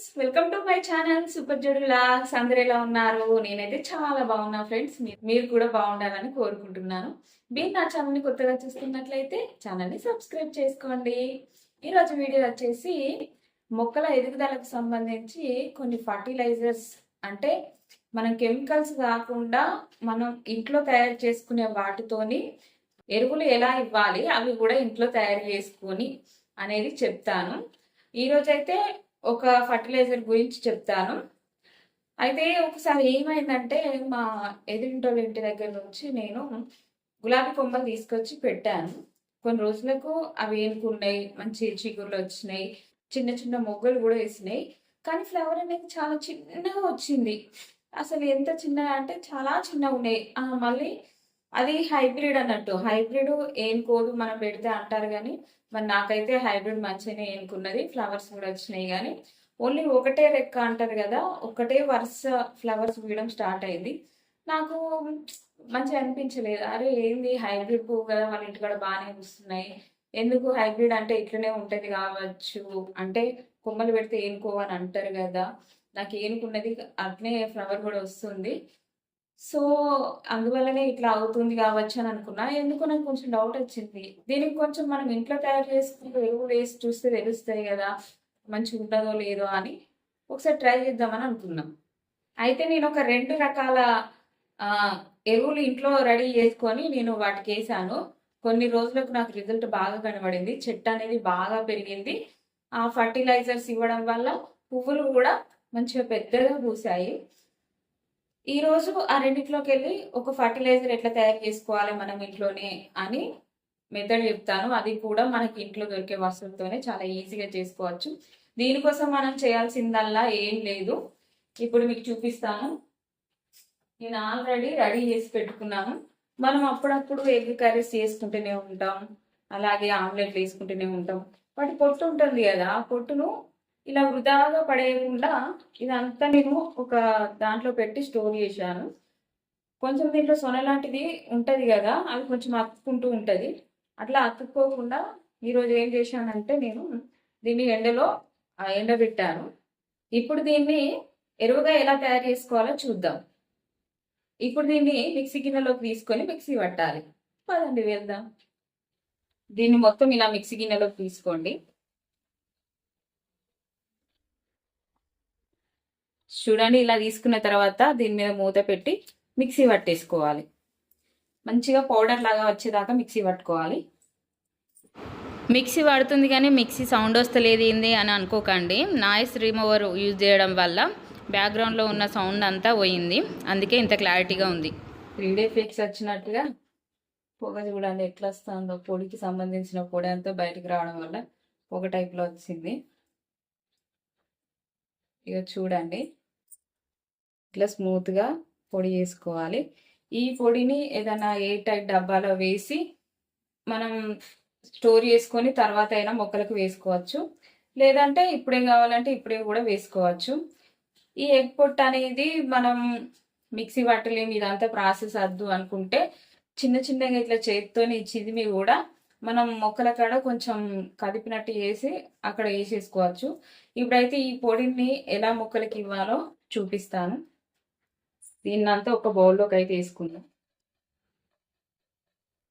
Friends welcome to my channel super జడులా logs అందరు ఎలా ఉన్నారు? నేనైతే చాలా బాగున్నా ఫ్రెండ్స్ మీరు కూడా బాగుండాలని కోరుకుంటున్నాను. మీరు నా ఛానల్ని కొత్తగా చూస్తున్నట్లయితే ఛానల్ని సబ్స్క్రైబ్ చేసుకోండి. ఈరోజు వీడియో వచ్చేసి మొక్కల ఎదుగుదలకు సంబంధించి కొన్ని ఫర్టిలైజర్స్ అంటే మనం కెమికల్స్ కాకుండా మనం ఇంట్లో తయారు చేసుకునే వాటితోని ఎరువులు ఎలా ఇవ్వాలి? అవి కూడా ఇంట్లో తయారు చేసుకొని అనేది చెప్తాను. ఈరోజైతే ఒక ఫర్టిలైజర్ గురించి చెప్తాను. అయితే ఒకసారి ఏమైందంటే మా ఎదురింటోళ్ళ ఇంటి దగ్గర నుంచి నేను గులాబీ కొమ్మలు తీసుకొచ్చి పెట్టాను. కొన్ని రోజులకు అవి ఏనుకున్నాయి మంచి చిగుర్లు వచ్చినాయి చిన్న చిన్న మొగ్గలు కూడా వేసినాయి. కానీ ఫ్లవర్ అనేది చాలా చిన్నగా వచ్చింది. అసలు ఎంత చిన్నగా అంటే చాలా చిన్నగా ఉన్నాయి. మళ్ళీ అది హైబ్రిడ్ అన్నట్టు. హైబ్రిడ్ ఏనుకోదు మనం పెడితే అంటారు కానీ మరి నాకైతే హైబ్రిడ్ మంచిగానే ఏనుకున్నది. ఫ్లవర్స్ కూడా వచ్చినాయి కానీ ఓన్లీ ఒకటే రెక్క అంటారు కదా ఒకటే వరుస ఫ్లవర్స్ వీయడం స్టార్ట్ అయింది. నాకు మంచిగా అనిపించలేదు. అరే ఏంది హైబ్రిడ్ పువ్వు కదా వాళ్ళ ఇంటికాడ బాగానే వస్తున్నాయి ఎందుకు హైబ్రిడ్ అంటే ఇట్లనే ఉంటుంది కావచ్చు. అంటే కొమ్మలు పెడితే ఏనుకోవని అంటారు కదా. నాకు ఏనుకున్నది అట్నే ఫ్లవర్ కూడా వస్తుంది. సో అందువల్లనే ఇట్లా అవుతుంది కావచ్చు అని అనుకున్నా. ఎందుకు నాకు కొంచెం డౌట్ వచ్చింది. దీనికి కొంచెం మనం ఇంట్లో తయారు చేసుకుంటూ ఏవో వేసి చూస్తే తెలుస్తాయి కదా మంచిగా ఉంటుందో లేదో అని ఒకసారి ట్రై చేద్దామని అనుకున్నాం. అయితే నేను ఒక రెండు రకాల ఎరువులు ఇంట్లో రెడీ చేసుకొని నేను వాటికి వేసాను. కొన్ని రోజులకు నాకు రిజల్ట్ బాగా కనబడింది. చెట్టు అనేది బాగా పెరిగింది. ఆ ఫర్టిలైజర్స్ ఇవ్వడం వల్ల పువ్వులు కూడా మంచిగా పెద్దగా పూసాయి. ఈ రోజు ఆ రెండిట్లోకి వెళ్ళి ఒక ఫర్టిలైజర్ ఎట్లా తయారు చేసుకోవాలి మనం ఇంట్లోనే అని మెథడ్ చెప్తాను. అది కూడా మనకి ఇంట్లో దొరికే వస్తువులతోనే చాలా ఈజీగా చేసుకోవచ్చు. దీనికోసం మనం చేయాల్సిందల్లా ఏం లేదు. ఇప్పుడు మీకు చూపిస్తాను. నేను ఆల్రెడీ రెడీ చేసి పెట్టుకున్నాను. మనం అప్పుడప్పుడు ఎగ్ కర్రీస్ చేసుకుంటూనే ఉంటాం. అలాగే ఆమ్లెట్లు వేసుకుంటూనే ఉంటాం. వాటి పొట్టు ఉంటుంది కదా ఆ పొట్టును ఇలా వృధాగా పడేయకుండా ఇదంతా నేను ఒక దాంట్లో పెట్టి స్టోర్ చేశాను. కొంచెం దీంట్లో సొన లాంటిది ఉంటుంది కదా అది కొంచెం అతుక్కుంటూ ఉంటుంది. అట్లా అతుక్కోకుండా ఈరోజు ఏం చేశానంటే నేను దీన్ని ఎండలో ఎండబెట్టాను. ఇప్పుడు దీన్ని ఎరువుగా ఎలా తయారు చేసుకోవాలో చూద్దాం. ఇప్పుడు దీన్ని మిక్సీ గిన్నెలోకి తీసుకొని మిక్సీ పట్టాలి. పదండి వెళ్దాం దీన్ని మొత్తం ఇలా మిక్సీ గిన్నెలోకి తీసుకోండి. చూడండి ఇలా తీసుకున్న తర్వాత దీని మీద మూత పెట్టి మిక్సీ పట్టేసుకోవాలి. మంచిగా పౌడర్ లాగా వచ్చేదాకా మిక్సీ పట్టుకోవాలి. మిక్సీ పడుతుంది కానీ మిక్సీ సౌండ్ వస్తలేదు ఏంది అని అనుకోకండి. నాయిస్ రిమూవర్ యూజ్ చేయడం వల్ల బ్యాక్గ్రౌండ్లో ఉన్న సౌండ్ అంతా పోయింది. అందుకే ఇంత క్లారిటీగా ఉంది. త్రీ డే ఫిక్స్ వచ్చినట్టుగా పొగ చూడండి ఎట్లా వస్తుందో పొడికి సంబంధించిన పొడి అంతా బయటకు రావడం వల్ల పొగ టైప్లో వచ్చింది. ఇక చూడండి. ఇట్లా స్మూత్గా పొడి చేసుకోవాలి. ఈ పొడిని ఏదైనా ఏ టైప్ డబ్బాలో వేసి మనం స్టోర్ చేసుకొని తర్వాత అయినా మొక్కలకు వేసుకోవచ్చు. లేదంటే ఇప్పుడే కావాలంటే ఇప్పుడే కూడా వేసుకోవచ్చు. ఈ ఎగ్ పొట్టు అనేది మనం మిక్సీ పట్టలేము ఇదంతా ప్రాసెస్ వద్దు అనుకుంటే చిన్న చిన్నగా ఇట్లా చేతితోని చిదిమి కూడా మనం మొక్కల కాడ కొంచెం కదిపినట్టు చేసి అక్కడ వేసేసుకోవచ్చు. ఇప్పుడైతే ఈ పొడిని ఎలా మొక్కలకి ఇవ్వాలో చూపిస్తాను. దీన్నంతా ఒక బౌల్లోకి అయితే వేసుకుందాం.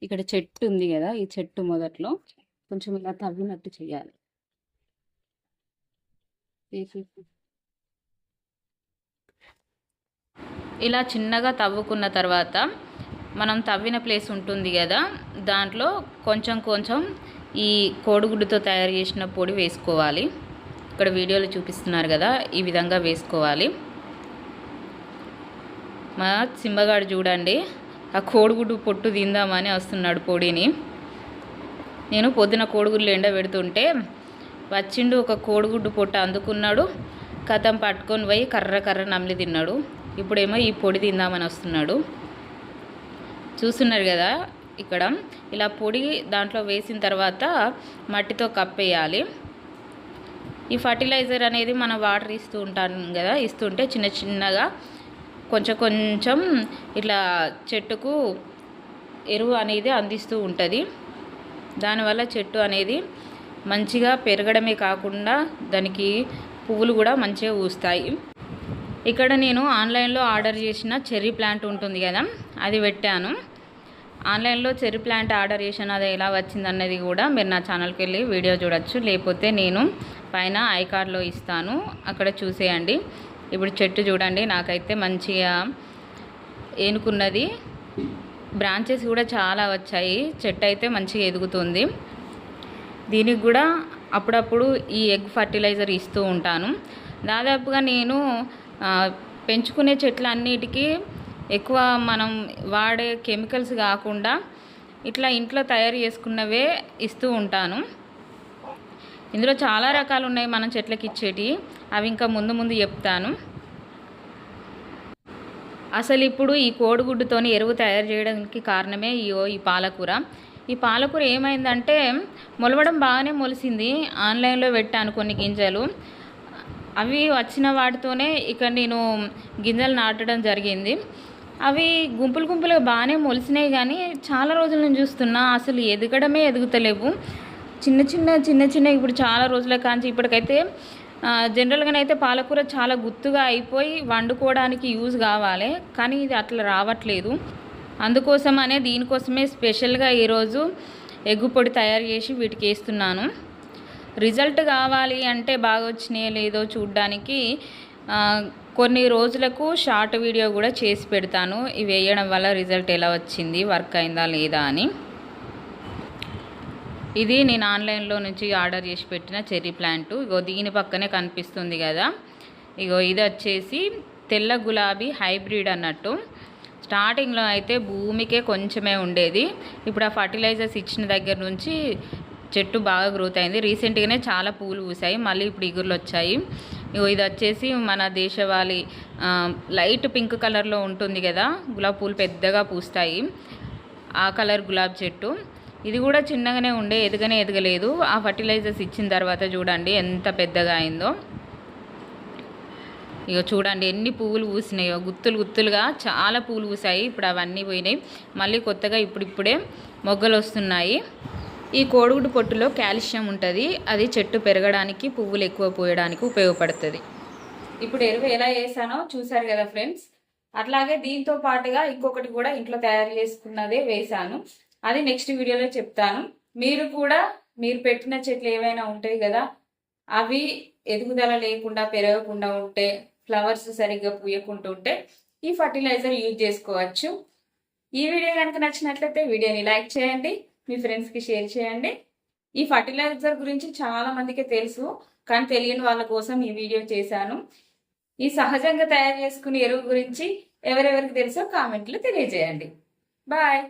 ఇక్కడ చెట్టు ఉంది కదా ఈ చెట్టు మొదట్లో కొంచెం ఇలా తవ్వినట్టు చేయాలి. ఇలా చిన్నగా తవ్వుకున్న తర్వాత మనం తవ్విన ప్లేస్ ఉంటుంది కదా దాంట్లో కొంచెం కొంచెం ఈ కోడిగుడ్డుతో తయారు చేసిన పొడి వేసుకోవాలి. ఇక్కడ వీడియోలో చూపిస్తున్నారు కదా ఈ విధంగా వేసుకోవాలి. మా సింబగాడు చూడండి ఆ కోడిగుడ్డు పొట్టు తిందామని వస్తున్నాడు పొడిని నేను పొద్దున కోడిగుడ్లు ఎండబెడుతుంటే వచ్చిండు ఒక కోడిగుడ్డు పొట్టు అందుకున్నాడు కథం పట్టుకొని పోయి కర్ర కర్ర నమిలి తిన్నాడు. ఇప్పుడేమో ఈ పొడి తిందామని వస్తున్నాడు. చూస్తున్నారు కదా ఇక్కడ ఇలా పొడి దాంట్లో వేసిన తర్వాత మట్టితో కప్పేయాలి. ఈ ఫర్టిలైజర్ అనేది మనం వాటర్ ఇస్తూ ఉంటాం కదా ఇస్తుంటే చిన్న చిన్నగా కొంచెం కొంచెం ఇట్లా చెట్టుకు ఎరువు అనేది అందిస్తూ ఉంటుంది. దానివల్ల చెట్టు అనేది మంచిగా పెరగడమే కాకుండా దానికి పువ్వులు కూడా మంచిగా పూస్తాయి. ఇక్కడ నేను ఆన్లైన్లో ఆర్డర్ చేసిన చెర్రీ ప్లాంట్ ఉంటుంది కదా అది పెట్టాను. ఆన్లైన్లో చెర్రీ ప్లాంట్ ఆర్డర్ చేసిన అది ఎలా వచ్చిందన్నది కూడా మీరు నా ఛానల్కి వెళ్ళి వీడియో చూడొచ్చు. లేకపోతే నేను పైన ఐ కార్డ్లో ఇస్తాను. అక్కడ చూసేయండి. ఇప్పుడు చెట్టు చూడండి నాకైతే మంచిగా ఏనుకున్నది. బ్రాంచెస్ కూడా చాలా వచ్చాయి. చెట్టు అయితే మంచిగా ఎదుగుతుంది. దీనికి కూడా అప్పుడప్పుడు ఈ ఎగ్ ఫర్టిలైజర్ ఇస్తూ ఉంటాను. దాదాపుగా నేను పెంచుకునే చెట్లన్నిటికీ ఎక్కువ మనం వాడే కెమికల్స్ కాకుండా ఇట్లా ఇంట్లో తయారు చేసుకున్నవే ఇస్తూ ఉంటాను. ఇందులో చాలా రకాలు ఉన్నాయి మనం చెట్లకి ఇచ్చేటి. అవి ఇంకా ముందు ముందు చెప్తాను. అసలు ఇప్పుడు ఈ కోడిగుడ్డుతోని ఎరువు తయారు చేయడానికి కారణమే ఈ ఈ పాలకూర. ఈ పాలకూర ఏమైందంటే మొలవడం బాగానే మొలిసింది. ఆన్లైన్లో పెట్టాను కొన్ని గింజలు. అవి వచ్చిన వాటితోనే ఇక్కడ నేను గింజలు నాటడం జరిగింది. అవి గుంపులు గుంపులుగా బాగానే మొలిసినాయి కానీ చాలా రోజుల నుంచి చూస్తున్నా అసలు ఎదగడమే ఎదుగుతలేవు. చిన్న చిన్న చిన్న చిన్న ఇప్పుడు చాలా రోజుల కాంచి ఇప్పటికైతే జనరల్గానైతే పాలకూర చాలా గుత్తుగా అయిపోయి వండుకోవడానికి యూజ్ కావాలి కానీ ఇది అట్లా రావట్లేదు. అందుకోసమనే దీనికోసమే స్పెషల్గా ఈరోజు ఎగ్గు పొడి తయారు చేసి వీటికి వేస్తున్నాను. రిజల్ట్ కావాలి అంటే బాగా వచ్చినాయో లేదో చూడ్డానికి కొన్ని రోజులకు షార్ట్ వీడియో కూడా చేసి పెడతాను. ఇవి వేయడం వల్ల రిజల్ట్ ఎలా వచ్చింది వర్క్ అయిందా లేదా అని. ఇది నేను ఆన్లైన్లో నుంచి ఆర్డర్ చేసి పెట్టిన చెర్రీ ప్లాంట్. ఇగో దీని పక్కనే కనిపిస్తుంది కదా. ఇగో ఇది వచ్చేసి తెల్ల గులాబీ హైబ్రిడ్ అన్నట్టు. స్టార్టింగ్లో అయితే భూమికే కొంచెమే ఉండేది. ఇప్పుడు ఆ ఫర్టిలైజర్స్ ఇచ్చిన దగ్గర నుంచి చెట్టు బాగా గ్రోత్ అయింది. రీసెంట్గానే చాలా పూలు పూసాయి. మళ్ళీ ఇప్పుడు ఇగుర్లు వచ్చాయి. ఇగో ఇది వచ్చేసి మన దేశవాళీ లైట్ పింక్ కలర్లో ఉంటుంది కదా. గులాబీ పూలు పెద్దగా పూస్తాయి. ఆ కలర్ గులాబీ చెట్టు. ఇది కూడా చిన్నగానే ఉండే ఎదగనే ఎదగలేదు. ఆ ఫర్టిలైజర్స్ ఇచ్చిన తర్వాత చూడండి ఎంత పెద్దగా అయిందో. ఇక చూడండి ఎన్ని పువ్వులు పూసినాయో. గుత్తులు గుత్తులుగా చాలా పువ్వులు పూసాయి. ఇప్పుడు అవన్నీ పోయినాయి. మళ్ళీ కొత్తగా ఇప్పుడిప్పుడే మొగ్గలు వస్తున్నాయి. ఈ కోడిగుడ్డు పొట్టులో కాల్షియం ఉంటుంది. అది చెట్టు పెరగడానికి పువ్వులు ఎక్కువ పోయడానికి ఉపయోగపడుతుంది. ఇప్పుడు ఎరువు ఎలా వేసానో చూసారు కదా ఫ్రెండ్స్. అట్లాగే దీంతో పాటుగా ఇంకొకటి కూడా ఇంట్లో తయారు చేసుకున్నదే వేసాను. అది నెక్స్ట్ వీడియోలో చెప్తాను. మీరు కూడా మీరు పెట్టిన చెట్లు ఏవైనా ఉంటాయి కదా అవి ఎదుగుదల లేకుండా పెరగకుండా ఉంటే ఫ్లవర్స్ సరిగ్గా పూయకుండా ఉంటే ఈ ఫర్టిలైజర్ యూజ్ చేసుకోవచ్చు. ఈ వీడియో కనుక నచ్చినట్లయితే వీడియోని లైక్ చేయండి మీ ఫ్రెండ్స్కి షేర్ చేయండి. ఈ ఫర్టిలైజర్ గురించి చాలా మందికి తెలుసు కానీ తెలియని వాళ్ళ కోసం ఈ వీడియో చేశాను. ఈ సహజంగా తయారు చేసుకునే ఎరువు గురించి ఎవరెవరికి తెలుసో కామెంట్లో తెలియజేయండి. బాయ్!